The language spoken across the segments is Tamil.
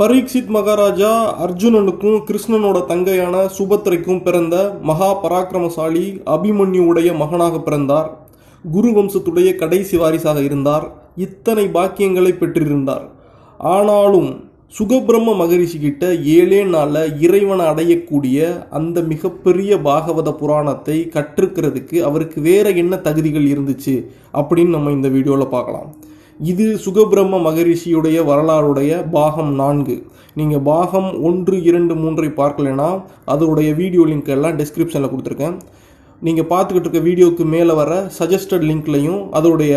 பரீட்சித் மகாராஜா அர்ஜுனனுக்கும் கிருஷ்ணனோட தங்கையான சுபத்திரைக்கும் பிறந்த மகா பராக்கிரமசாலி அபிமன்யுவுடைய மகனாக பிறந்தார். குரு வம்சத்துடைய கடைசி வாரிசாக இருந்தார். இத்தனை பாக்கியங்களை பெற்றிருந்தார். ஆனாலும் சுகபிரம்ம மகரிஷி கிட்ட ஏழே நாளில் இறைவனை அடையக்கூடிய அந்த மிகப்பெரிய பாகவத புராணத்தை கற்றுக்கிறதுக்கு அவருக்கு வேற என்ன தகுதிகள் இருந்துச்சு அப்படின்னு நம்ம இந்த வீடியோவில் பார்க்கலாம். இது சுகபிரம்ம மகரிஷியுடைய வரலாறுடைய பாகம் நான்கு. நீங்கள் பாகம் ஒன்று இரண்டு மூன்றை பார்க்கலைன்னா அதோடைய வீடியோ லிங்க் எல்லாம் டிஸ்கிரிப்ஷனில் கொடுத்துருக்கேன். நீங்கள் பார்த்துக்கிட்டு இருக்க வீடியோவுக்கு மேலே வர சஜஸ்டட் லிங்க்லையும் அதோடைய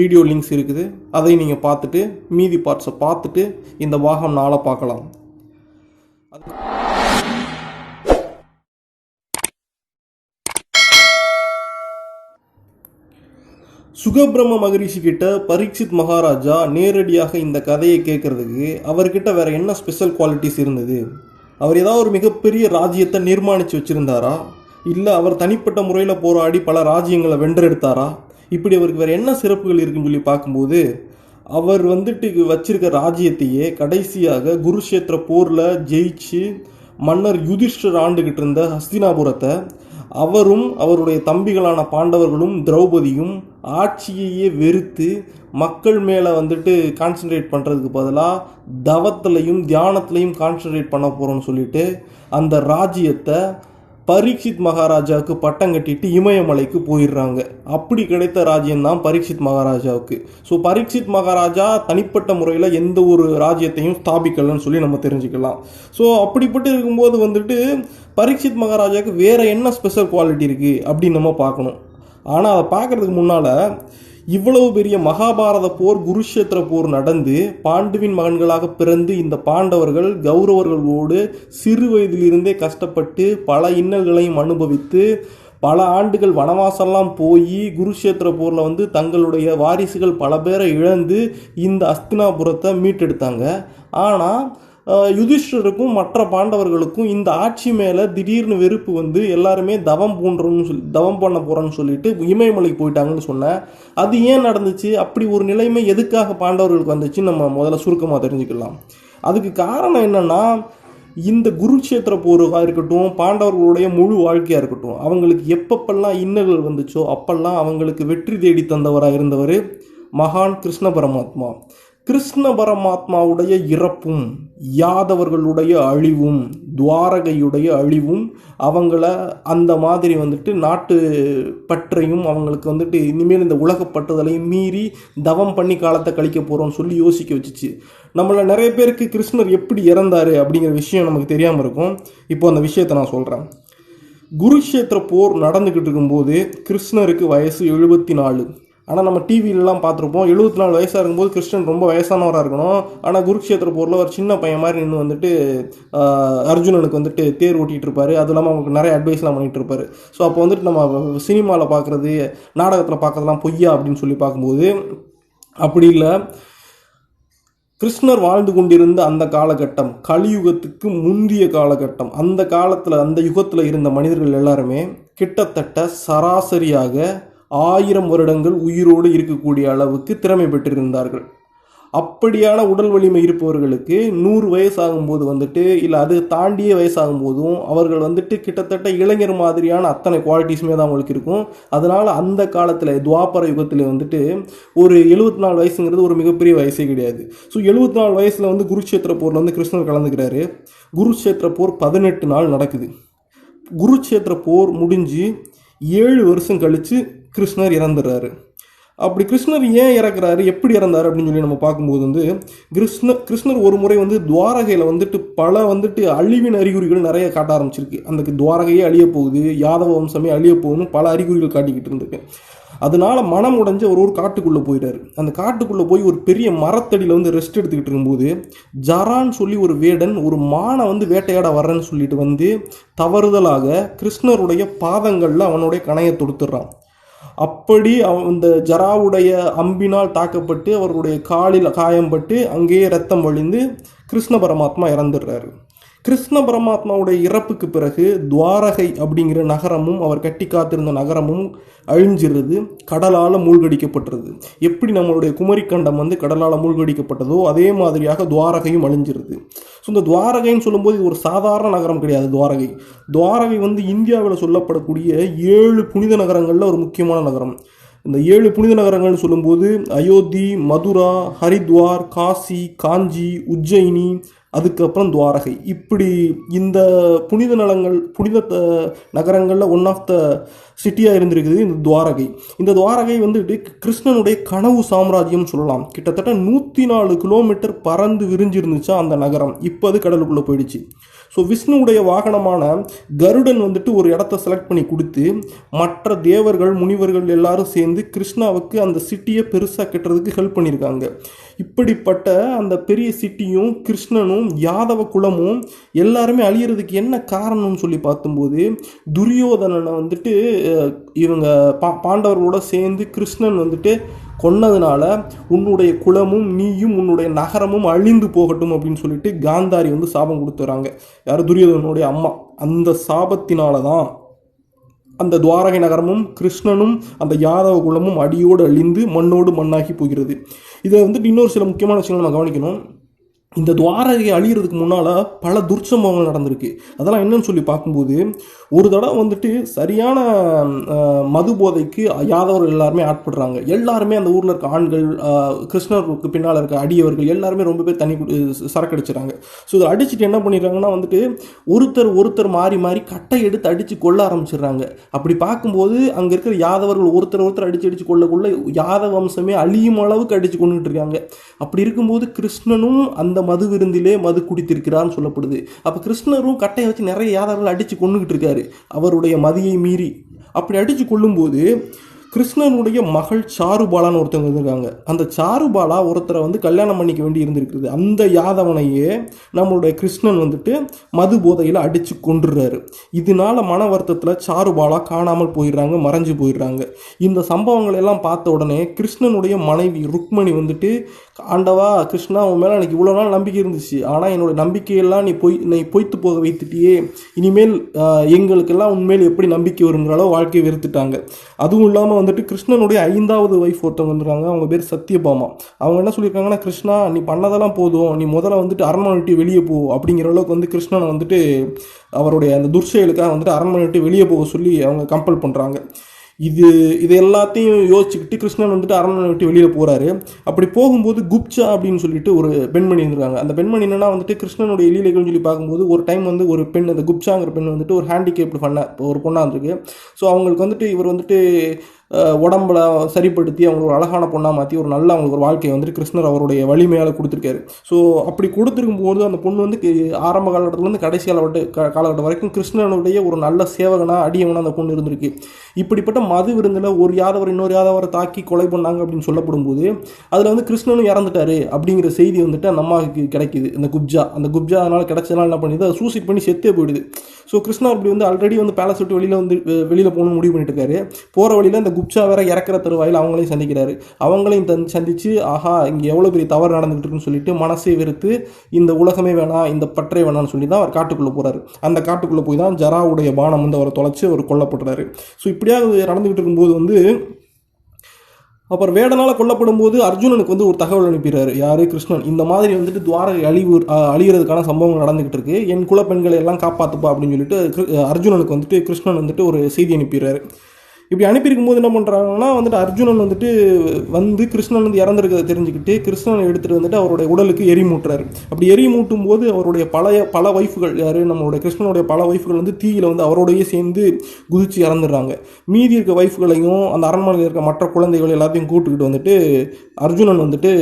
வீடியோ லிங்க்ஸ் இருக்குது. அதை நீங்கள் பார்த்துட்டு மீதி பார்ட்ஸை பார்த்துட்டு இந்த பாகம் நாளை பார்க்கலாம். சுகபிரம்ம மகரிஷி கிட்ட பரீட்சித் மகாராஜா நேரடியாக இந்த கதையை கேட்கறதுக்கு அவர்கிட்ட வேற என்ன ஸ்பெஷல் குவாலிட்டிஸ் இருந்தது? அவர் ஏதாவது ஒரு மிகப்பெரிய ராஜ்யத்தை நிர்மாணித்து வச்சுருந்தாரா? இல்லை அவர் தனிப்பட்ட முறையில் போராடி பல ராஜ்யங்களை வென்றெடுத்தாரா? இப்படி அவருக்கு வேறு என்ன சிறப்புகள் இருக்குன்னு சொல்லி பார்க்கும்போது அவர் வந்துட்டு வச்சிருக்க ராஜ்யத்தையே கடைசியாக குருஷேத்திர போரில் ஜெயிச்சு மன்னர் யுதிஷ்டர் ஆண்டுகிட்டு இருந்த ஹஸ்தினாபுரத்தை அவரும் அவருடைய தம்பிகளான பாண்டவர்களும் திரௌபதியும் ஆட்சியையே வெறுத்து மக்கள் மேலே வந்துட்டு கான்சென்ட்ரேட் பண்ணுறதுக்கு பதிலாக தவத்துலையும் தியானத்துலையும் கான்சென்ட்ரேட் பண்ண போகிறோன்னு சொல்லிட்டு அந்த ராஜ்யத்தை பரீட்சித் மகாராஜாவுக்கு பட்டம் கட்டிட்டு இமயமலைக்கு போயிடுறாங்க. அப்படி கிடைத்த ராஜ்யம் தான் பரீட்சித் மகாராஜாவுக்கு. ஸோ பரீட்சித் மகாராஜா தனிப்பட்ட முறையில் எந்த ஒரு ராஜ்யத்தையும் ஸ்தாபிக்கலன்னு சொல்லி நம்ம தெரிஞ்சுக்கலாம். ஸோ அப்படிப்பட்டு இருக்கும்போது வந்துட்டு பரீட்சித் மகாராஜாவுக்கு வேறு என்ன ஸ்பெஷல் குவாலிட்டி இருக்குது அப்படின்னு நம்ம பார்க்கணும். ஆனால் அதை பார்க்குறதுக்கு முன்னால் இவ்வளவு பெரிய மகாபாரத போர் குருஷேத்திர போர் நடந்து பாண்டுவின் மகன்களாக பிறந்து இந்த பாண்டவர்கள் கௌரவர்களோடு சிறு வயதிலிருந்தே கஷ்டப்பட்டு பல இன்னல்களையும் அனுபவித்து பல ஆண்டுகள் வனவாசம்லாம் போய் குருஷேத்திர போரில் வந்து தங்களுடைய வாரிசுகள் பல பேரை இழந்து இந்த அஸ்தினாபுரத்தை மீட்டெடுத்தாங்க. ஆனால் யுதிஷ்டருக்கும் மற்ற பாண்டவர்களுக்கும் இந்த ஆட்சி மேலே திடீர்னு வெறுப்பு வந்து எல்லாருமே தவம் பூன்றோம்னு சொல்லி தவம் பண்ண போகிறோன்னு சொல்லிட்டு இமயமலைக்கு போயிட்டாங்கன்னு சொன்னேன். அது ஏன் நடந்துச்சு? அப்படி ஒரு நிலைமை எதுக்காக பாண்டவர்களுக்கு வந்துச்சுன்னு நம்ம முதல்ல சுருக்கமாக தெரிஞ்சுக்கலாம். அதுக்கு காரணம் என்னென்னா இந்த குருக்ஷேத்திர போராக இருக்கட்டும் பாண்டவர்களுடைய முழு வாழ்க்கையாக இருக்கட்டும் அவங்களுக்கு எப்பப்பெல்லாம் இன்னல்கள் வந்துச்சோ அப்பெல்லாம் அவங்களுக்கு வெற்றி தேடி தந்தவராக இருந்தவர் மகான் கிருஷ்ண பரமாத்மா. கிருஷ்ண பரமாத்மாவுடைய இறப்பும் யாதவர்களுடைய அழிவும் துவாரகையுடைய அழிவும் அவங்கள அந்த மாதிரி வந்துட்டு நாட்டு பற்றையும் அவங்களுக்கு வந்துட்டு இனிமேல் இந்த உலகப்பட்டுதலையும் மீறி தவம் பண்ணி காலத்தை கழிக்க போகிறோம்னு சொல்லி யோசிக்க வச்சுச்சு. நம்மள நிறைய பேருக்கு கிருஷ்ணர் எப்படி இறந்தார் அப்படிங்கிற விஷயம் நமக்கு தெரியாமல் இருக்கும். இப்போ அந்த விஷயத்தை நான் சொல்கிறேன் குருஷேத்திர போர் நடந்துக்கிட்டு இருக்கும்போது கிருஷ்ணருக்கு வயசு எழுபத்தி நாலு. ஆனால் நம்ம டிவிலலாம் பார்த்துருப்போம். எழுபத்தி நாலு வயசாக இருக்கும்போது கிருஷ்ணன் ரொம்ப வயசானவராக இருக்கணும். ஆனால் குருக்ஷேத்திர போரில் ஒரு சின்ன பையன் மாதிரி நின்று வந்துட்டு அர்ஜுனனுக்கு வந்துட்டு தேர் ஓட்டிகிட்டு இருப்பாரு அது இல்லாமல் அவங்களுக்கு நிறைய அட்வைஸ்லாம் பண்ணிகிட்டு இருப்பாரு ஸோ அப்போ வந்துட்டு நம்ம சினிமாவில் பார்க்குறது நாடகத்தில் பார்க்குறதுலாம் பொய்யா அப்படின்னு சொல்லி பார்க்கும்போது அப்படி இல்லை. கிருஷ்ணர் வாழ்ந்து கொண்டிருந்த அந்த காலகட்டம் கலியுகத்துக்கு முந்திய காலகட்டம் அந்த காலத்தில் அந்த யுகத்தில் இருந்த மனிதர்கள் எல்லாருமே கிட்டத்தட்ட சராசரியாக ஆயிரம் வருடங்கள் உயிரோடு இருக்கக்கூடிய அளவுக்கு திறமை பெற்றிருந்தார்கள். அப்படியான உடல் வலிமை இருப்பவர்களுக்கு நூறு வயசாகும்போது வந்துட்டு இல்லை அது தாண்டிய வயசாகும் போதும் அவர்கள் வந்துட்டு கிட்டத்தட்ட இளைஞர் மாதிரியான அத்தனை குவாலிட்டிஸுமே தான் அவங்களுக்கு இருக்கும். அதனால் அந்த காலத்தில் துவாபர யுகத்தில் வந்துட்டு ஒரு எழுபத்தி நாலு வயசுங்கிறது ஒரு மிகப்பெரிய வயசே கிடையாது. ஸோ எழுபத்தி நாலு வயசில் வந்து குருக்ஷேத்திர போரில் வந்து கிருஷ்ணர் கலந்துக்கிறாரு. குருக்ஷேத்திர போர் பதினெட்டு நாள் நடக்குது. குருக்ஷேத்திர போர் முடிஞ்சு ஏழு வருஷம் கழித்து கிருஷ்ணர் இறந்துடுறாரு அப்படி கிருஷ்ணர் ஏன் இறக்குறாரு? எப்படி இறந்தாரு? அப்படின்னு சொல்லி நம்ம பார்க்கும்போது வந்து கிருஷ்ண கிருஷ்ணர் ஒரு முறை வந்து துவாரகையில் வந்துட்டு பல வந்துட்டு அழிவின் அறிகுறிகள் நிறைய காட்ட ஆரம்பிச்சிருக்கு. அந்த துவாரகையே அழிய போகுது யாதவ வம்சமே அழிய போகுதுன்னு பல அறிகுறிகள் காட்டிக்கிட்டு இருந்திருக்கு. அதனால மனம் உடைஞ்சு அவர் ஒரு காட்டுக்குள்ளே போயிட்டார் அந்த காட்டுக்குள்ளே போய் ஒரு பெரிய மரத்தடியில் வந்து ரெஸ்ட் எடுத்துக்கிட்டு இருக்கும்போது ஜரான்னு சொல்லி ஒரு வேடன் ஒரு மானை வந்து வேட்டையாட வர்றேன்னு சொல்லிட்டு வந்து தவறுதலாக கிருஷ்ணருடைய பாதங்களில் அவனுடைய கணையை தொடுத்துடுறான். அப்படி அந்த ஜராவுடைய அம்பினால் தாக்கப்பட்டு அவருடைய காலில் காயம்பட்டு அங்கேயே ரத்தம் வழிந்து கிருஷ்ண பரமாத்மா இறந்துடுறாரு. கிருஷ்ண பரமாத்மாவுடைய இறப்புக்கு பிறகு துவாரகை அப்படிங்கிற நகரமும் அவர் கட்டி காத்திருந்த நகரமும் அழிஞ்சிருது கடலால் மூழ்கடிக்கப்பட்டுருது எப்படி நம்மளுடைய குமரிக்கண்டம் வந்து கடலால் மூழ்கடிக்கப்பட்டதோ அதே மாதிரியாக துவாரகையும் அழிஞ்சிருது ஸோ இந்த துவாரகைன்னு சொல்லும்போது இது ஒரு சாதாரண நகரம் கிடையாது துவாரகை. துவாரகை வந்து இந்தியாவில் சொல்லப்படக்கூடிய ஏழு புனித நகரங்களில் ஒரு முக்கியமான நகரம். இந்த ஏழு புனித நகரங்கள்னு சொல்லும்போது அயோத்தி மதுரா ஹரித்வார் காசி காஞ்சி உஜ்ஜயினி அதுக்கப்புறம் துவாரகை. இப்படி இந்த புனித நலங்கள் புனித நகரங்களில் ஒன் ஆஃப் த சிட்டியாக இருந்திருக்குது இந்த துவாரகை. இந்த துவாரகை வந்துட்டு கிருஷ்ணனுடைய கனவு சாம்ராஜ்யம் சொல்லலாம். கிட்டத்தட்ட நூற்றி நாலு கிலோமீட்டர் பறந்து விரிஞ்சிருந்துச்சா அந்த நகரம். இப்போ அது கடலுக்குள்ளே போயிடுச்சு. ஸோ விஷ்ணுவுடைய வாகனமான கருடன் வந்துட்டு ஒரு இடத்த செலக்ட் பண்ணி கொடுத்து மற்ற தேவர்கள் முனிவர்கள் எல்லாரும் சேர்ந்து கிருஷ்ணாவுக்கு அந்த சிட்டியை பெருசாக கட்டுறதுக்கு ஹெல்ப் பண்ணியிருக்காங்க. இப்படிப்பட்ட அந்த பெரிய சிட்டியும் கிருஷ்ணனும் யாதவ குலமும் எல்லாருமே அழியிறதுக்கு என்ன காரணம்னு சொல்லி பார்த்தும்போது துரியோதனனை வந்துட்டு இவங்க பா பாண்டவர்களோட சேர்ந்து கிருஷ்ணன் வந்துட்டு கொன்னதுனால உன்னுடைய குலமும் நீயும் உன்னுடைய நகரமும் அழிந்து போகட்டும் அப்படின்னு சொல்லிட்டு காந்தாரி வந்து சாபம் கொடுத்துறாங்க. யார்? துரியோதனனுடைய அம்மா. அந்த சாபத்தினால தான் அந்த துவாரகை நகரமும் கிருஷ்ணனும் அந்த யாதவ குலமும் அடியோடு அழிந்து மண்ணோடு மண்ணாகி போகிறது. இதில் வந்துட்டு இன்னொரு சில முக்கியமான விஷயங்கள் நம்ம கவனிக்கணும். இந்த துவாரகை அழியிறதுக்கு முன்னால் பல துர்ச்சம்பவங்கள் நடந்திருக்கு. அதெல்லாம் என்னன்னு சொல்லி பார்க்கும்போது ஒரு தடவை வந்துட்டு சரியான மது போதைக்கு யாதவர்கள் எல்லாருமே ஆட்படுறாங்க. எல்லாருமே அந்த ஊரில் இருக்க ஆண்கள் கிருஷ்ணருக்கு பின்னால் இருக்க அடியவர்கள் எல்லாருமே ரொம்ப பேர் தண்ணி குடி சரக்கு ஸோ இதை அடிச்சுட்டு என்ன பண்ணிடுறாங்கன்னா வந்துட்டு ஒருத்தர் ஒருத்தர் மாறி மாறி கட்டை எடுத்து அடித்து கொள்ள ஆரம்பிச்சிடுறாங்க. அப்படி பார்க்கும்போது அங்கே இருக்கிற யாதவர்கள் ஒருத்தர் ஒருத்தர் அடித்து அடித்து கொள்ள யாதவ வம்சமே அழியும் அளவுக்கு அடித்து கொண்டுட்டு இருக்காங்க. அப்படி இருக்கும்போது கிருஷ்ணனும் அந்த மது விருந்திலே மது குடித்திருக்கிறான்னு சொல்லப்படுது. அப்போ கிருஷ்ணரும் கட்டையை வச்சு நிறைய யாதவர்கள் அடித்து கொண்டுகிட்டு இருக்காரு. அவருடைய மதியை மீறி. அப்படி அடித்து கொள்ளும்போது கிருஷ்ணனுடைய மகள் சாருபாலான்னு ஒருத்தவங்க இருந்திருக்காங்க. அந்த சாருபாலா ஒருத்தரை வந்து கல்யாணம் பண்ணிக்க வேண்டி இருந்திருக்குது அந்த யாதவனையே நம்மளுடைய கிருஷ்ணன் வந்துட்டு மது போதையில் அடித்து கொண்டுடுறாரு இதனால மன வருத்தத்தில் சாருபாலா காணாமல் போயிடுறாங்க மறைஞ்சு போயிடுறாங்க. இந்த சம்பவங்கள் எல்லாம் பார்த்த உடனே கிருஷ்ணனுடைய மனைவி ருக்மணி வந்துட்டு ஆண்டவா கிருஷ்ணா உன் மேலே எனக்கு இவ்வளோ நாள் நம்பிக்கை இருந்துச்சு. ஆனால் என்னோட நம்பிக்கையெல்லாம் நீ பொய் நீ பொய்த்து போக வைத்துட்டியே. இனிமேல் எங்களுக்கெல்லாம் உண்மையில் எப்படி நம்பிக்கை வருங்கிற அளவு வாழ்க்கையை வெறுத்துட்டாங்க. அதுவும் இல்லாமல் வந்துட்டு கிருஷ்ணனுடைய ஐந்தாவது ஒய்ஃப் ஒருத்தவங்க வந்துருக்காங்க. அவங்க பேர் சத்யபாமா. அவங்க என்ன சொல்லியிருக்காங்கன்னா கிருஷ்ணா நீ பண்ணதெல்லாம் போதும். நீ முதல்ல வந்துட்டு அரண்மனை விட்டு வெளியே போ. அப்படிங்கிற அளவுக்கு வந்து கிருஷ்ணனை வந்துட்டு அவருடைய அந்த துர்செயலுக்காக வந்துட்டு அரண்மனை விட்டு வெளியே போக சொல்லி அவங்க கம்பல் பண்ணுறாங்க இது இது எல்லாத்தையும் யோசிச்சுக்கிட்டு கிருஷ்ணன் வந்துட்டு அரண்மனை விட்டு வெளியில் போகிறாரு அப்படி போகும்போது குப்சா அப்படின்னு சொல்லிட்டு ஒரு பெண்மணி இருந்திருக்காங்க. அந்த பெண்மணி என்னன்னா வந்துட்டு கிருஷ்ணனுடைய லீலைகள்னு சொல்லி பார்க்கும்போது ஒரு டைம் வந்து ஒரு பெண் அந்த குப்சாங்கிற பெண் வந்துட்டு ஒரு ஹேண்டிகேப்டு பண்ண ஒரு பொண்ணாக இருந்திருக்கு. ஸோ அவங்களுக்கு வந்துட்டு இவர் வந்துட்டு உடம்புல சரிப்படுத்தி அவங்கள ஒரு அழகான பொண்ணாக மாற்றி ஒரு நல்ல அவங்களுக்கு ஒரு வாழ்க்கையை வந்துட்டு கிருஷ்ணர் அவருடைய வலிமையால் கொடுத்துருக்காரு. ஸோ அப்படி கொடுத்துருக்கும் போது அந்த பொண்ணு வந்து ஆரம்ப காலகட்டத்துலேருந்து கடைசி காலகட்ட காலகட்டம் வரைக்கும் கிருஷ்ணனுடைய ஒரு நல்ல சேவகனாக அடியவனாக அந்த பொண்ணு இருந்திருக்கு. இப்படிப்பட்ட மது விருந்தில் ஒரு யாதவர் இன்னொரு யாதவரை தாக்கி கொலை பண்ணாங்க அப்படின்னு சொல்லப்படும் போது அதில் வந்து கிருஷ்ணனும் இறந்துட்டாரு அப்படிங்கிற செய்தி வந்துட்டு அந்த அம்மாவுக்கு கிடைக்கிது. இந்த குப்ஜா அந்த குப்ஜா அதனால் கிடைச்சதுனால என்ன பண்ணுது? அதை சூசைட் பண்ணி செத்தே போயிடுது. ஸோ கிருஷ்ணா அப்படி வந்து ஆல்ரெடி வந்து பேலஸ் விட்டு வெளியில் வந்து வெளியில் போகணும்னு முடிவு பண்ணிட்டு இருக்காரு. போகிற வழியில் அந்த குப்சா வேற இறக்குற தருவாயில் அவங்களையும் சந்திக்கிறாரு. அவங்களையும் தன் சந்திச்சு ஆஹா இங்கே எவ்வளோ பெரிய தவறு நடந்துகிட்டு இருக்குன்னு சொல்லிட்டு மனசை வெறுத்து இந்த உலகமே வேணாம் இந்த பற்றே வேணாம்னு சொல்லி தான் அவர் காட்டுக்குள்ளே போகிறாரு அந்த காட்டுக்குள்ளே போய் தான் ஜராவுடைய பானம் வந்து அவரை தொலைச்சு அவர் கொல்லப்படுறாரு. ஸோ இப்படியாக நடந்துகிட்டு இருக்கும்போது வந்து அப்புறம் வேடனால் கொல்லப்படும் போது அர்ஜுனனுக்கு வந்து ஒரு தகவல் அனுப்பிடுறாரு. யாரு? கிருஷ்ணன். இந்த மாதிரி வந்துட்டு துவாரகை அழிவு அழியிறதுக்கான சம்பவங்கள் நடந்துகிட்டு இருக்கு என் குல பெண்களை எல்லாம் காப்பாத்துப்பா அப்படின்னு சொல்லிட்டு அர்ஜுனனுக்கு வந்துட்டு கிருஷ்ணன் வந்துட்டு ஒரு செய்தி அனுப்பிடுறாரு. இப்படி அனுப்பியிருக்கும் போது என்ன பண்ணுறாங்கன்னா வந்துட்டு அர்ஜுனன் வந்துட்டு வந்து கிருஷ்ணன் வந்து இறந்துருக்கிறத தெரிஞ்சுக்கிட்டு கிருஷ்ணனை எடுத்துகிட்டு வந்துட்டு அவருடைய உடலுக்கு எரி மூட்டுறாரு. அப்படி எரி மூட்டும் போது அவருடைய பழைய பல ஒய்ஃபுகள் யார்? நம்மளுடைய கிருஷ்ணனுடைய பல ஒய்ஃபுகள் வந்து தீயில் வந்து அவரோடையே சேர்ந்து குதிச்சு இறந்துடுறாங்க. மீதி இருக்க ஒய்ஃபுகளையும் அந்த அரண்மனையில் இருக்க மற்ற குழந்தைகள் எல்லாத்தையும் கூட்டுக்கிட்டு வந்துட்டு அர்ஜுனன் வந்துட்டு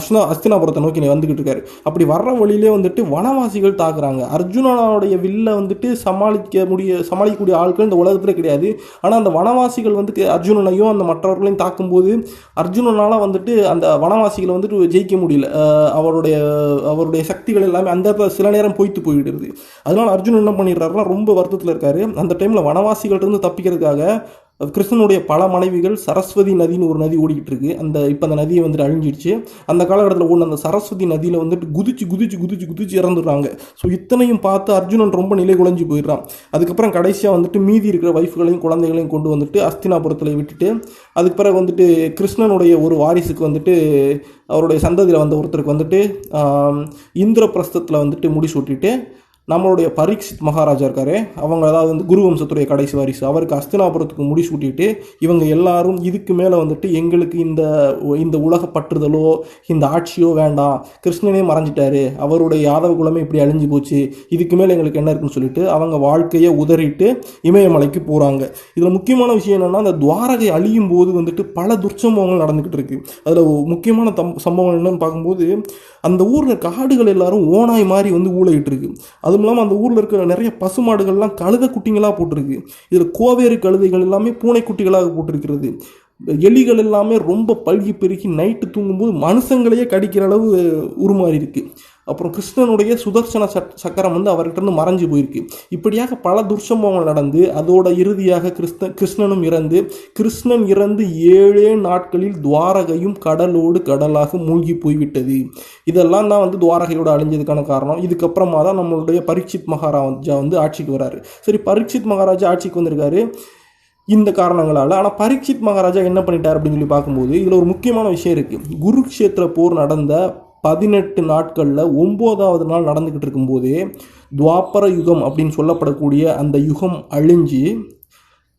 அஸ்னா அஸ்தினாபுரத்தை நோக்கி வந்துக்கிட்டு இருக்காரு. அப்படி வர்ற வழியிலே வந்துட்டு வனவாசிகள் தாக்குறாங்க. அர்ஜுனனுடைய வில்ல வந்துட்டு சமாளிக்க முடிய சமாளிக்கக்கூடிய ஆட்கள் இந்த உலகத்திலே கிடையாது. ஆனால் ஆனால் அந்த வனவாசிகள் வந்து அர்ஜுனனையும் அந்த மற்றவர்களையும் தாக்கும்போது அர்ஜுனனால் வந்துட்டு அந்த வனவாசிகளை வந்துட்டு ஜெயிக்க முடியல. அவருடைய அவருடைய சக்திகள் எல்லாமே அந்த இடத்துல சில நேரம் பொய்த்து போயிடுது. அதனால் அர்ஜுனன் என்ன பண்ணிடுறாருன்னா ரொம்ப வருத்தத்தில் இருக்காரு. அந்த டைமில் வனவாசிகள் இருந்து தப்பிக்கிறதுக்காக கிருஷ்ணனுடைய பல மனைவிகள் சரஸ்வதி நதின்னு ஒரு நதி ஓடிக்கிட்டு இருக்கு அந்த இப்போ அந்த நதியை வந்துட்டு அழிஞ்சிடுச்சு. அந்த காலகட்டத்தில் ஓடின அந்த சரஸ்வதி நதியில் வந்துட்டு குதிச்சு குதிச்சு குதிச்சு குதிச்சு இறந்துடுறாங்க. ஸோ இத்தனையும் பார்த்து அர்ஜுனன் ரொம்ப நிலை குலைஞ்சு போயிடுறான். அதுக்கப்புறம் கடைசியாக வந்துட்டு மீதி இருக்கிற ஒய்ஃப்களையும் குழந்தைகளையும் கொண்டு வந்துட்டு அஸ்தினாபுரத்தில் விட்டுட்டு அதுக்கு பிறகு வந்துட்டு கிருஷ்ணனுடைய ஒரு வாரிசுக்கு வந்துட்டு அவருடைய சந்ததியில் வந்த ஒருத்தருக்கு வந்துட்டு இந்திரபிரஸ்தத்தில் வந்துட்டு முடிசூட்டிட்டு நம்மளுடைய பரீட்சித் மகாராஜா இருக்காரு. அவங்க அதாவது வந்து குரு வம்சத்துடைய கடைசி வாரிசு. அவருக்கு அஸ்தினாபுரத்துக்கு முடிசூட்டிட்டு இவங்க எல்லாரும் இதுக்கு மேலே வந்துட்டு எங்களுக்கு இந்த இந்த உலக பற்றுதலோ இந்த ஆட்சியோ வேண்டாம். கிருஷ்ணனே மறைஞ்சிட்டாரு. அவருடைய யாதவ குலமே இப்படி அழிஞ்சு போச்சு. இதுக்கு மேலே எங்களுக்கு என்ன இருக்குன்னு சொல்லிட்டு அவங்க வாழ்க்கையை உதறிட்டு இமயமலைக்கு போகிறாங்க இதில் முக்கியமான விஷயம் என்னென்னா அந்த துவாரகை அழியும் போது வந்துட்டு பல துர்ச்சம்பவங்கள் நடந்துக்கிட்டு இருக்கு. அதில் முக்கியமான தம் சம்பவம் என்னன்னு பார்க்கும்போது அந்த ஊரில் காடுகள் எல்லாரும் ஓனாய் மாதிரி வந்து ஊழையிட்டு இருக்கு. அதுவும் இல்லாமல் அந்த ஊரில் இருக்கிற நிறைய பசுமாடுகள்லாம் கழுத குட்டிங்களாக போட்டிருக்கு. இதில் கோவேறு கழுதைகள் எல்லாமே பூனைக்குட்டிகளாக போட்டிருக்கிறது. எலிகள் எல்லாமே ரொம்ப பழுகி பெருகி நைட்டு தூங்கும்போது மனுஷங்களையே கடிக்கிற அளவு உருமாறி இருக்குது அப்புறம் கிருஷ்ணனுடைய சுதர்சன சக்கரம் வந்து அவர்கிட்ட இருந்து மறைஞ்சு போயிருக்கு. இப்படியாக பல துர்சம்பவங்கள் நடந்து அதோட இறுதியாக கிருஷ்ண கிருஷ்ணனும் இறந்து கிருஷ்ணன் இறந்து ஏழே நாட்களில் துவாரகையும் கடலோடு கடலாக மூழ்கி போய்விட்டது. இதெல்லாம் தான் வந்து துவாரகையோட அழிஞ்சதுக்கான காரணம். இதுக்கப்புறமா தான் நம்மளுடைய பரீட்சித் மகாராஜா வந்து ஆட்சிக்கு வராரு. சரி பரீட்சித் மகாராஜா ஆட்சிக்கு வந்திருக்காரு. இந்த காரணங்களால். ஆனால் பரீட்சித் மகாராஜா என்ன பண்ணிட்டார் அப்படின்னு சொல்லி பார்க்கும்போது இதில் ஒரு முக்கியமான விஷயம் இருக்குது குருக்ஷேத்திர போர் நடந்த பதினெட்டு நாட்களில் ஒம்போதாவது நாள் நடந்துக்கிட்டு இருக்கும்போதே துவாபர யுகம் அப்படின்னு சொல்லப்படக்கூடிய அந்த யுகம் அழிஞ்சு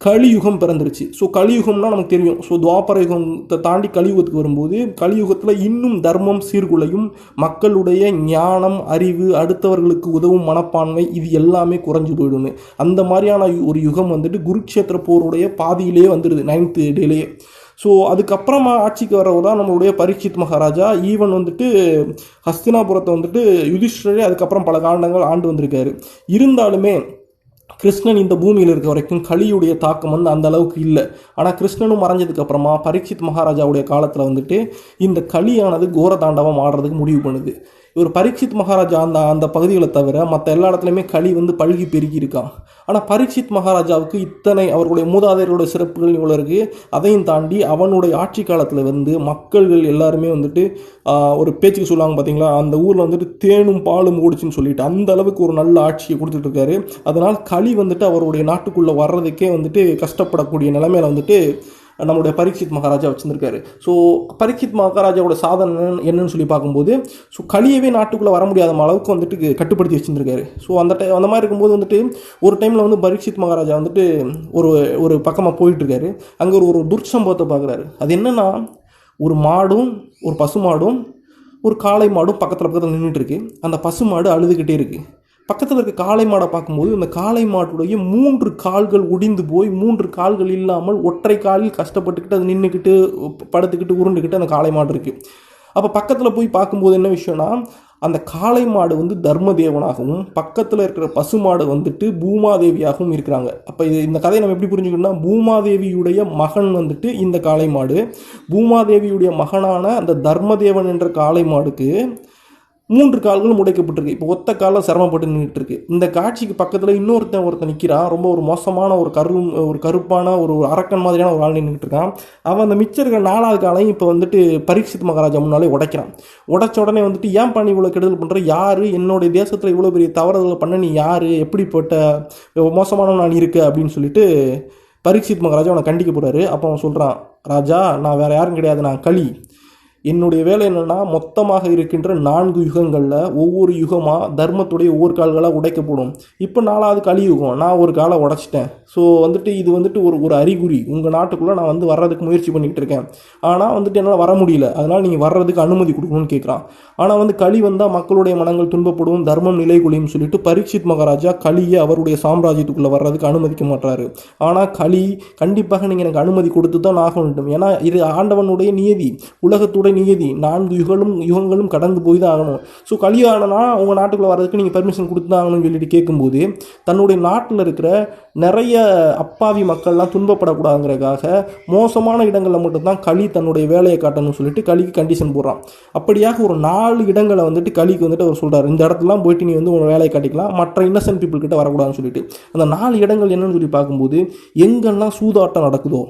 கலியுகம் பிறந்துருச்சு. ஸோ கலியுகம்னா நமக்கு தெரியும். ஸோ துவாபர யுகத்தை தாண்டி கலியுகத்துக்கு வரும்போது கலியுகத்தில் இன்னும் தர்மம் சீர்குலையும் மக்களுடைய ஞானம் அறிவு அடுத்தவர்களுக்கு உதவும் மனப்பான்மை இது எல்லாமே குறைஞ்சு போயிடும்னு. அந்த மாதிரியான ஒரு யுகம் வந்துட்டு குருக்ஷேத்திர போருடைய பாதியிலேயே வந்துடுது நைன்த்து டேலேயே ஸோ அதுக்கப்புறமா ஆட்சிக்கு வரவர் தான் நம்மளுடைய பரீட்சித் மகாராஜா. ஈவன் வந்துட்டு ஹஸ்தினாபுரத்தை வந்துட்டு யுதிஷ்டரே அதுக்கப்புறம் பல காண்டங்கள் ஆண்டு வந்திருக்காரு. இருந்தாலுமே கிருஷ்ணன் இந்த பூமியில் இருக்க வரைக்கும் கலியுடைய தாக்கம் வந்து அந்த அளவுக்கு இல்லை. ஆனால் கிருஷ்ணனும் மறைஞ்சதுக்கு அப்புறமா பரீட்சித் மகாராஜாவுடைய காலத்தில் வந்துட்டு இந்த களியானது கோர தாண்டவம் ஆடுறதுக்கு முடிவு பண்ணுது. இவர் பரீட்சித் மகாராஜா அந்த அந்த பகுதிகளை தவிர மற்ற எல்லா இடத்துலையுமே களி வந்து பழுகி பெருகி இருக்கான் ஆனால் பரீட்சித் மகாராஜாவுக்கு இத்தனை அவருடைய மூதாதையரோட சிறப்புகள் இவ்வளோ இருக்குது அதையும் தாண்டி அவனுடைய ஆட்சி காலத்தில் வந்து மக்கள்கள் எல்லாருமே வந்துட்டு ஒரு பேச்சுக்கு சொல்லுவாங்க பார்த்தீங்களா அந்த ஊரில் வந்துட்டு தேனும் பாலும் ஓடிச்சுன்னு சொல்லிட்டு அந்த அளவுக்கு ஒரு நல்ல ஆட்சியை கொடுத்துட்ருக்காரு அதனால் களி வந்துட்டு அவருடைய நாட்டுக்குள்ளே வர்றதுக்கே வந்துட்டு கஷ்டப்படக்கூடிய நிலைமையில வந்துட்டு நம்மளுடைய பரீட்சித் மகாராஜா வச்சுருக்காரு ஸோ பரீட்சித் மகாராஜாவோட சாதனை என்னன்னு- என்னன்னு சொல்லி பார்க்கும்போது ஸோ களியவே நாட்டுக்குள்ளே வர முடியாத அளவுக்கு வந்துட்டு கட்டுப்படுத்தி வச்சுருக்காரு ஸோ அந்த டை அந்த மாதிரி இருக்கும்போது வந்துட்டு ஒரு டைமில் வந்து பரீட்சித் மகாராஜா வந்துட்டு ஒரு ஒரு பக்கமாக போயிட்டுருக்காரு. அங்கே ஒரு ஒரு துர்சம்பவத்தை பார்க்குறாரு. அது என்னன்னா ஒரு மாடும் ஒரு பசுமாடும் ஒரு காளை மாடும் பக்கத்தில் பக்கத்தில் நின்றுட்டுருக்கு அந்த பசு மாடு அழுதுகிட்டே இருக்குது பக்கத்தில் இருக்க காளை மாடை பார்க்கும்போது அந்த காளை மாட்டுடைய மூன்று கால்கள் ஒடிந்து போய் மூன்று கால்கள் இல்லாமல் ஒற்றை காலில் கஷ்டப்பட்டுக்கிட்டு அது நின்றுக்கிட்டு படுத்துக்கிட்டு உருண்டுக்கிட்டு அந்த காளை மாடு இருக்குது அப்போ பக்கத்தில் போய் பார்க்கும்போது என்ன விஷயம்னா அந்த காளை மாடு வந்து தர்மதேவனாகவும் பக்கத்தில் இருக்கிற பசுமாடு வந்துட்டு பூமாதேவியாகவும் இருக்கிறாங்க. அப்போ இது இந்த கதையை நம்ம எப்படி புரிஞ்சுக்கணும்னா பூமாதேவியுடைய மகன் வந்துட்டு இந்த காளை மாடு. பூமாதேவியுடைய மகனான அந்த தர்மதேவன் என்ற காளை மாடுக்கு மூன்று கால்களும் உடைக்கப்பட்டிருக்கு. இப்போ ஒத்த காலில் சிரமப்பட்டு நின்றுட்டு இருக்கு இந்த காட்சிக்கு பக்கத்தில் இன்னொருத்தன் ஒருத்தன் நிற்கிறான் ரொம்ப ஒரு மோசமான ஒரு கரு ஒரு கருப்பான ஒரு ஒரு அரக்கன் மாதிரியான ஒரு ஆள் நின்றுட்டு இருக்கான். அவன் அந்த மிச்சம் இருக்கிற நாலாவது காலையும் இப்போ வந்துட்டு பரீட்சித் மகாராஜா முன்னாலே உடைக்கிறான். உடைச்ச உடனே வந்துட்டு ஏன் பண்ணி இவ்வளோ கெடுதல் பண்ணுற யார்? என்னுடைய தேசத்தில் இவ்வளோ பெரிய தவறுதலை பண்ண? நீ யார்? எப்படிப்பட்ட மோசமான நான் இருக்கு? அப்படின்னு சொல்லிட்டு பரீட்சித் மகாராஜா அவனை கண்டிக்க போறாரு. அப்போ அவன் சொல்கிறான் ராஜா நான் வேறு யாரும் கிடையாது. நான் களி. என்னுடைய வேலை என்னென்னா மொத்தமாக இருக்கின்ற நான்கு யுகங்களில் ஒவ்வொரு யுகமாக தர்மத்துடைய ஒவ்வொரு கால்களாக உடைக்கப்படும். இப்போ நாலாவது கலியுகம். நான் ஒரு காலை உடைச்சிட்டேன். ஸோ வந்துட்டு இது வந்துட்டு ஒரு ஒரு அறிகுறி. உங்கள் நாட்டுக்குள்ளே நான் வந்து வர்றதுக்கு முயற்சி பண்ணிக்கிட்டு இருக்கேன். ஆனால் வந்துட்டு என்னால் வர முடியல. அதனால் நீங்கள் வர்றதுக்கு அனுமதி கொடுக்கணும்னு கேட்குறான் ஆனால் வந்து களி வந்தால் மக்களுடைய மனங்கள் துன்பப்படும் தர்மம் நிலை குலையும் சொல்லிட்டு பரீட்சித் மகாராஜா களியை அவருடைய சாம்ராஜ்யத்துக்குள்ளே வர்றதுக்கு அனுமதிக்க மாட்டாரு. ஆனால் களி கண்டிப்பாக நீங்கள் எனக்கு அனுமதி கொடுத்து தான் ஆக வேண்டும் ஏன்னா இது ஆண்டவனுடைய நியதி. உலகத்துடைய நியதி. நான்கு யுகங்களும் யுகங்களும் கடந்து போய் தான் ஆகணும் ஸோ கலியாகனா உங்கள் நாட்டுக்குள்ளே வரதுக்கு நீங்கள் பெர்மிஷன் கொடுத்து தான் ஆகணும்னு சொல்லிட்டு கேட்கும்போது தன்னுடைய நாட்டில் இருக்கிற நிறைய அப்பாவி மக்கள்லாம் துன்பப்படக்கூடாதுங்கிறதுக்காக மோசமான இடங்களில் மட்டும்தான் களி தன்னுடைய வேலையை காட்டணும்னு சொல்லிட்டு களிக்கு கண்டிஷன் போடுறான். அப்படியாக ஒரு நாலு இடங்களை வந்துட்டு களிக்கு வந்துட்டு அவர் சொல்கிறார் இந்த இடத்துலாம் போயிட்டு நீ வந்து உங்கள் வேலையை காட்டிக்கலாம். மற்ற இன்னசென்ட் பீப்புள் கிட்ட வரக்கூடாதுன்னு சொல்லிட்டு. அந்த நாலு இடங்கள் என்னன்னு சொல்லி பார்க்கும்போது எங்கெல்லாம் சூதாட்டம் நடக்குதோ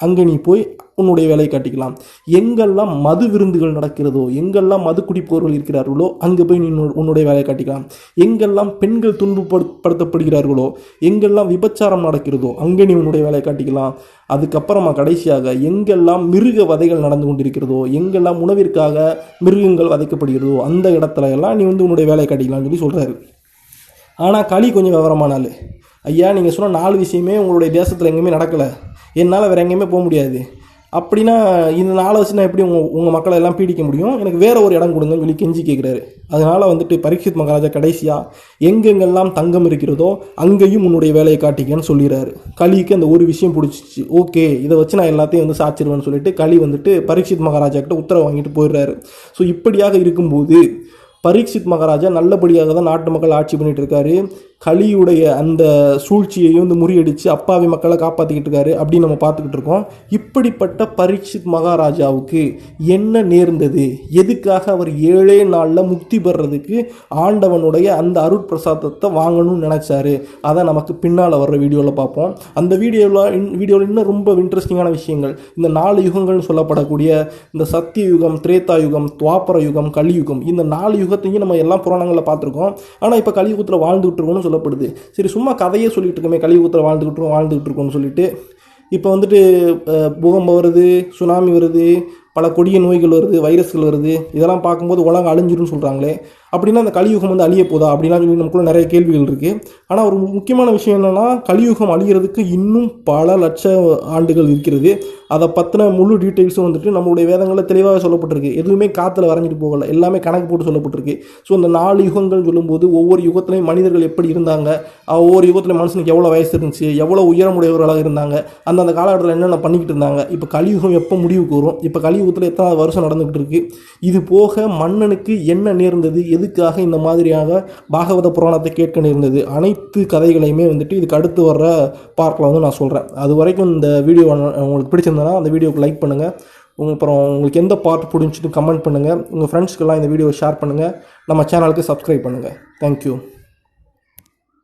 அங்கே நீ போய் உன்னுடைய வேலையை காட்டிக்கலாம். எங்கெல்லாம் மது விருந்துகள் நடக்கிறதோ எங்கெல்லாம் மது குடிப்போர்கள் இருக்கிறார்களோ அங்கே போய் நீ உன்னுடைய வேலையை காட்டிக்கலாம். எங்கெல்லாம் பெண்கள் துன்பப்படுத்தப்படுகிறார்களோ எங்கெல்லாம் விபச்சாரம் நடக்கிறதோ அங்கே நீ உன்னுடைய வேலையை காட்டிக்கலாம். அதுக்கப்புறமா கடைசியாக எங்கெல்லாம் மிருக வதைகள் நடந்து கொண்டிருக்கிறதோ எங்கெல்லாம் உணவிற்காக மிருகங்கள் வதைக்கப்படுகிறதோ அந்த இடத்துல எல்லாம் நீ வந்து உன்னுடைய வேலையை காட்டிக்கலாம்னு சொல்லி சொல்கிறாரு ஆனால் களி கொஞ்சம் விவரமான ஆள். ஐயா நீங்கள் சொன்ன நாலு விஷயமே உங்களுடைய தேசத்தில் எங்கேயுமே நடக்கலை. என்னால் வேறு எங்கேயுமே போக முடியாது. அப்படின்னா இந்த நாளை வச்சு நான் எப்படி உங்கள் உங்கள் மக்களை எல்லாம் பீடிக்க முடியும்? எனக்கு வேறு ஒரு இடம் கொடுங்கன்னு சொல்லி கெஞ்சி கேட்குறாரு அதனால் வந்துட்டு பரீட்சித் மகாராஜா கடைசியாக எங்கெங்கெல்லாம் தங்கம் இருக்கிறதோ அங்கேயும் உன்னுடைய வேலையை காட்டிக்கன்னு சொல்லிடுறாரு களிக்கு அந்த ஒரு விஷயம் பிடிச்சிச்சு. ஓகே இதை வச்சு நான் எல்லாத்தையும் வந்து சாச்சிருவேன்னு சொல்லிட்டு களி வந்துட்டு பரீட்சித் மகாராஜா கிட்ட உத்தரவு வாங்கிட்டு போயிடுறாரு. ஸோ இப்படியாக இருக்கும்போது பரீட்சித் மகாராஜா நல்லபடியாக தான் நாட்டு மக்கள் ஆட்சி பண்ணிகிட்டு இருக்காரு. கலியுடைய அந்த சூழ்ச்சியையும் வந்து முறியடித்து அப்பாவி மக்களை காப்பாற்றிக்கிட்டு இருக்காரு அப்படின்னு நம்ம பார்த்துக்கிட்டு இருக்கோம். இப்படிப்பட்ட பரீட்சித் மகாராஜாவுக்கு என்ன நேர்ந்தது? எதுக்காக அவர் ஏழே நாளில் முக்தி பெறதுக்கு ஆண்டவனுடைய அந்த அருட்பிரசாதத்தை வாங்கணும்னு நினச்சாரு? அதை நமக்கு பின்னால் வர்ற வீடியோவில் பார்ப்போம். அந்த வீடியோவில் இன் வீடியோவில் இன்னும் ரொம்ப இன்ட்ரெஸ்டிங்கான விஷயங்கள். இந்த நாலு யுகங்கள்னு சொல்லப்படக்கூடிய இந்த சத்திய யுகம் திரேதா யுகம் துவாபர யுகம் கலியுகம் இந்த நாலு யுகத்தையும் நம்ம எல்லாம் புராணங்களில் பார்த்துருக்கோம். ஆனால் இப்போ கலியுகத்தில் வாழ்ந்துகிட்டு இருக்கோம்னு சொல்லப்படுது. சரி சும்மா கதையே சொல்லிட்டு இருக்கோமே கலியுகத்தில் வாழ்ந்துகிட்டு இருக்கோம் வாழ்ந்துகிட்டு இருக்கோம்னு சொல்லிட்டு. இப்போ வந்துட்டு பூகம்பம் வருது சுனாமி வருது பல கொடிய நோய்கள் வருது வைரஸ்கள் வருது. இதெல்லாம் பார்க்கும்போது உலகம் அழிஞ்சிரும்னு சொல்கிறாங்களே அப்படின்னா அந்த கலியுகம் வந்து அழிய போதா? அப்படிலாம் சொல்லி நமக்குள்ள நிறைய கேள்விகள் இருக்குது ஆனால் ஒரு முக்கியமான விஷயம் என்னென்னா கலியுகம் அழிகிறதுக்கு இன்னும் பல லட்ச ஆண்டுகள் இருக்கிறது. அதை பற்றின முழு டீட்டெயில்ஸும் வந்துட்டு நம்மளுடைய வேதங்களில் தெளிவாக சொல்லப்பட்டிருக்கு. எதுவுமே காற்றுல வரைஞ்சிட்டு போகலை. எல்லாமே கணக்கு போட்டு சொல்லப்பட்டிருக்கு. ஸோ இந்த நாலு யுகங்கள் சொல்லும்போது ஒவ்வொரு யுகத்துலையும் மனிதர்கள் எப்படி இருந்தாங்க? ஒவ்வொரு யுகத்தில் மனுஷனுக்கு எவ்வளோ வயசு இருந்துச்சு? எவ்வளோ உயரமுடையவர்களாக இருந்தாங்க? அந்தந்த காலகட்டத்தில் என்னென்ன பண்ணிக்கிட்டு இருந்தாங்க? இப்போ கலியுகம் எப்போ முடிவுக்கு வரும்? இப்போ கலியுகத்தில் எத்தனை வருஷம் நடந்துகிட்டு இருக்கு? இது போக மன்னனுக்கு என்ன நேர்ந்தது? எது எதுக்காக இந்த மாதிரியாக பாகவத புராணத்தை கேட்க நேர்ந்தது அனைத்து கதைகளையுமே வந்துட்டு இதுக்கு அடுத்து வர்ற பார்க்கில் வந்து நான் சொல்கிறேன் அது வரைக்கும் இந்த வீடியோ உங்களுக்கு பிடிச்சிருந்தனா அந்த வீடியோக்கு லைக் பண்ணுங்கள் அப்புறம் உங்களுக்கு எந்த பார்ட் பிடிச்சிட்டு கமெண்ட் பண்ணுங்கள் உங்கள் ஃப்ரெண்ட்ஸ்க்கெல்லாம் இந்த வீடியோவை ஷேர் பண்ணுங்கள் நம்ம சேனலுக்கு சப்ஸ்கிரைப் பண்ணுங்கள் தேங்க்யூ